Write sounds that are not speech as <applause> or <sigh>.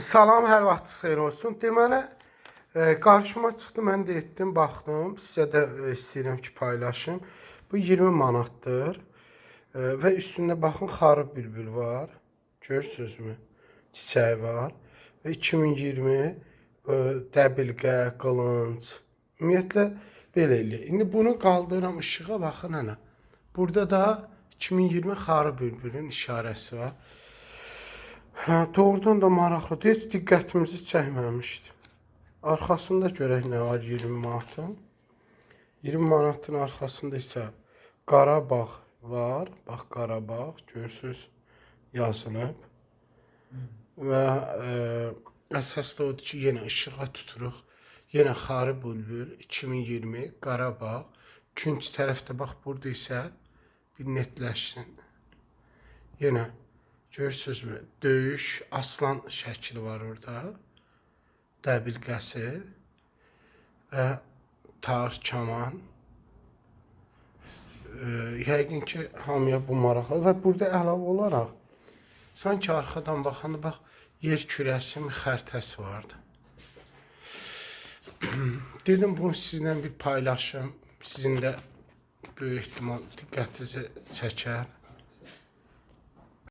Salam, hər vaxtınız xeyir olsun. Deməli, e, qarşıma çıxdı, mən də etdim, baxdım. Sizə də e, istəyirəm ki, paylaşım. Bu 20 manatdır. E, və üstündə baxın, xarı bülbül var. Görürsünüzmü? Çiçəyi var. Və 2020 e, dəbilqə, qılınc. Ümumiyyətlə belə eləyir. İndi bunu qaldırıram işığa baxın ana. Burada da 2020 xarı bülbülün işarəsi var. Hə, doğrudan da maraqlıdır. Heç diqqətimizi çəkməmişdi. Arxasında görək nə var 20 manatın. 20 manatın arxasında isə Qarabağ var. Bax Qarabağ görürsüz yazılıb. Və e, da odur ki, yenə işığa tuturuq. Yenə Xarı Bülbül 2020 Qarabağ. Künc tərəfdə bax burada isə bir netləşsin. Yenə görürsünüzmü? Döyüş, aslan şəkli var orada. Dəbilqəsi və tar, kaman. Ee, yəqin ki, hamıya bu maraqlı və burada əlavə olaraq sanki arxadan baxanda bax yer kürəsi mi xəritəsi vardı. <clears throat> Dedim bunu sizinlə bir paylaşım. Sizin də böyük ehtimal diqqətinizi çəkər.